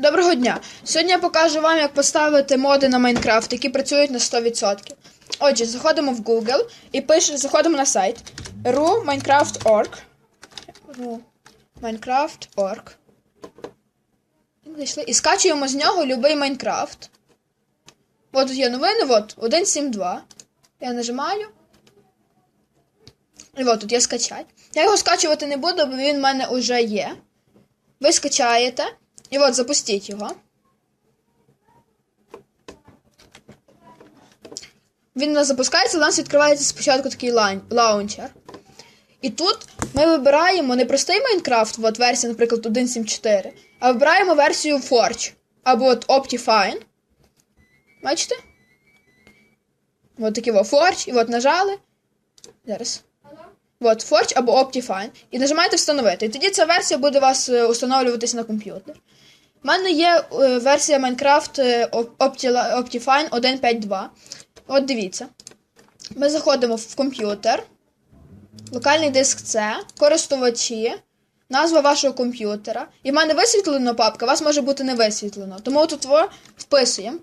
Доброго дня! Сьогодні я покажу вам, як поставити моди на Майнкрафт, які працюють на 100%. Отже, заходимо в Google і пишемо, заходимо на сайт ru.minecraft.org. ru Minecraft.org. І скачуємо з нього любий Майнкрафт. От тут є новини, от 1.7.2. Я нажимаю. І от тут є скачать. Я його скачувати не буду, бо він в мене вже є. Ви скачаєте. І от запустіть його. Він у нас запускається, у нас відкривається спочатку такий лаунчер. І тут ми вибираємо не простий Майнкрафт, от версія, наприклад, 1.7.4, а вибираємо версію Forge або от Optifine. Бачите? От такі Forge, і от нажали. Зараз. От, Forge або Optifine. І нажимаєте встановити. І тоді ця версія буде у вас е, на комп'ютер. У мене є е, версія Minecraft е, Optifine 1.5.2. От дивіться. Ми заходимо в комп'ютер, локальний диск C, користувачі, назва вашого комп'ютера. І в мене висвітлена папка, у вас може бути не висвітлено. Тому тут вписуємо.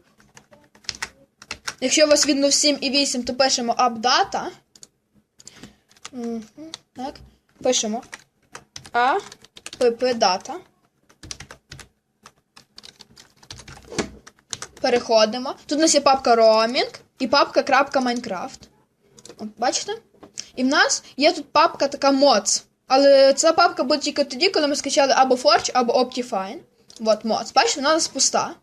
Якщо у вас Windows 7 і 8, то пишемо updata. Так. Пишемо А, pp дата. Переходимо. Тут у нас є папка roaming і папка крапка Minecraft. Бачите? І в нас є тут папка така mods. Але ця папка буде тільки тоді, коли ми скачали або Forge, або Optifine. От mods. Бачите, вона у нас пуста.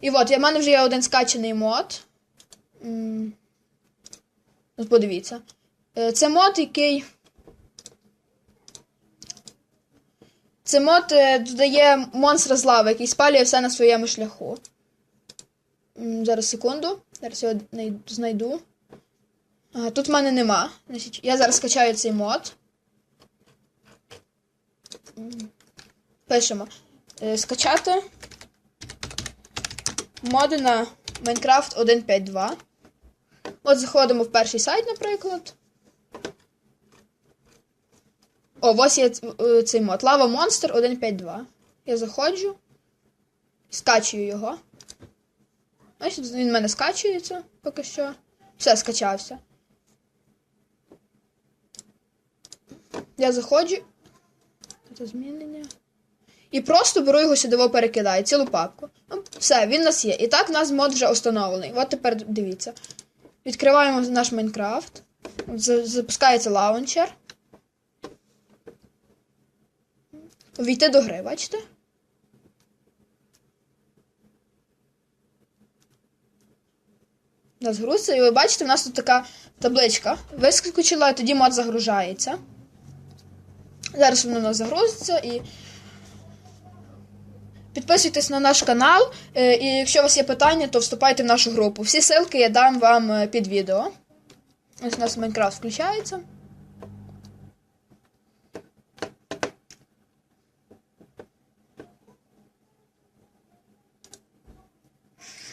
І от, в мене вже є один скачаний мод. Подивіться. Е, Це мод, який. Це мод е, додає монстра з лави, який спалює все на своєму шляху. Зараз секунду. Зараз його знайду. А, тут в мене нема. Я зараз скачаю цей мод. Пишемо. Е, Скачати моди на Minecraft 1.5.2. От заходимо в перший сайт, наприклад. О, ось є е, цей мод. Lava Monster 1.5.2. Я заходжу. Скачую його. Ось він в мене скачується поки що. Все, скачався. Я заходжу. Це змінення. І просто беру його сюди перекидаю, цілу папку. Ну, все, він у нас є. І так у нас мод вже установлений. От тепер дивіться. Відкриваємо наш Майнкрафт. Запускається лаунчер. Увійти до гри, бачите? Нас грузиться, і ви бачите, у нас тут така табличка. Вискочила, і тоді мод загружається. Зараз воно у нас загрузиться і. Підписуйтесь на наш канал, е, і якщо у вас є питання, то вступайте в нашу групу. Всі ссылки я дам вам е, під відео. Ось у нас Майнкрафт включається.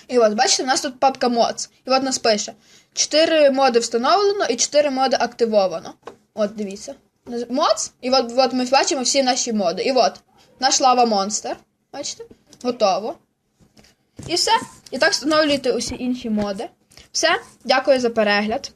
І от, бачите, у нас тут папка mods. І от нас пише: 4 моди встановлено і 4 моди активовано. От, дивіться. Mods, і от, от ми бачимо всі наші моди. І от, наш лава монстр. Бачите? Готово. І все. І так встановлюєте усі інші моди. Все, дякую за перегляд.